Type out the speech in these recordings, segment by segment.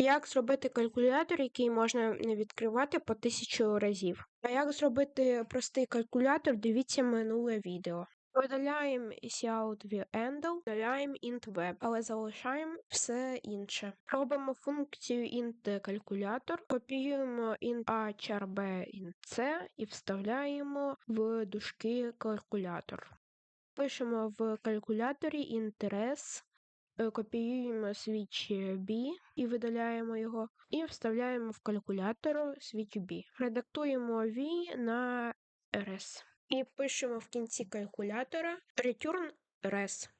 Як зробити калькулятор, який можна не відкривати по тисячу разів? А як зробити простий калькулятор, дивіться минуле відео. Видаляємо handle, видаляємо int web, але залишаємо все інше. Робимо функцію int калькулятор, копіюємо int a char b int c і вставляємо в дужки калькулятор. Пишемо в калькуляторі інтерес, копіюємо switch B і видаляємо його, і вставляємо в калькулятор switch B. Редактуємо V на RS. І пишемо в кінці калькулятора return res.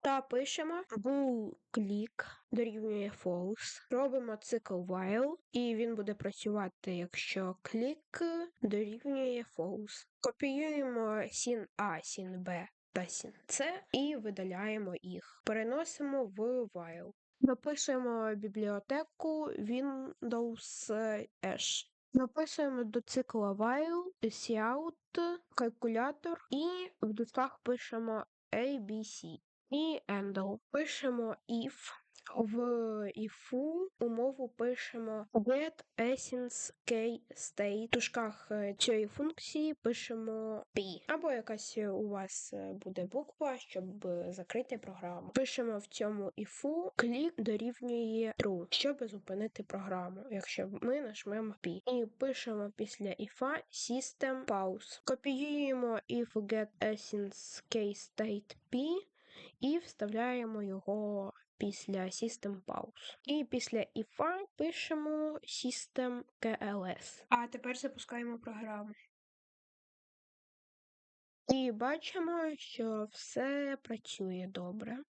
Та пишемо bool click дорівнює false. Робимо цикл while, і він буде працювати, якщо click дорівнює false. Копіюємо sin A, sin B та сінце і видаляємо їх. Переносимо в while. Записуємо бібліотеку Windows H. Записуємо до цикла while, cout, калькулятор і в дужках пишемо ABC і handle. Пишемо if. В if умову пишемо get essence k state. В дужках е, цієї функції пишемо p. Або якась у вас е, буде буква, щоб е, закрити програму. Пишемо в цьому if клік дорівнює true, щоб зупинити програму, якщо ми нажмемо p. І пишемо після if system pause. Копіюємо if get essence k state p і вставляємо його після System Pause. І після IFA пишемо System KLS. А тепер запускаємо програму. І бачимо, що все працює добре.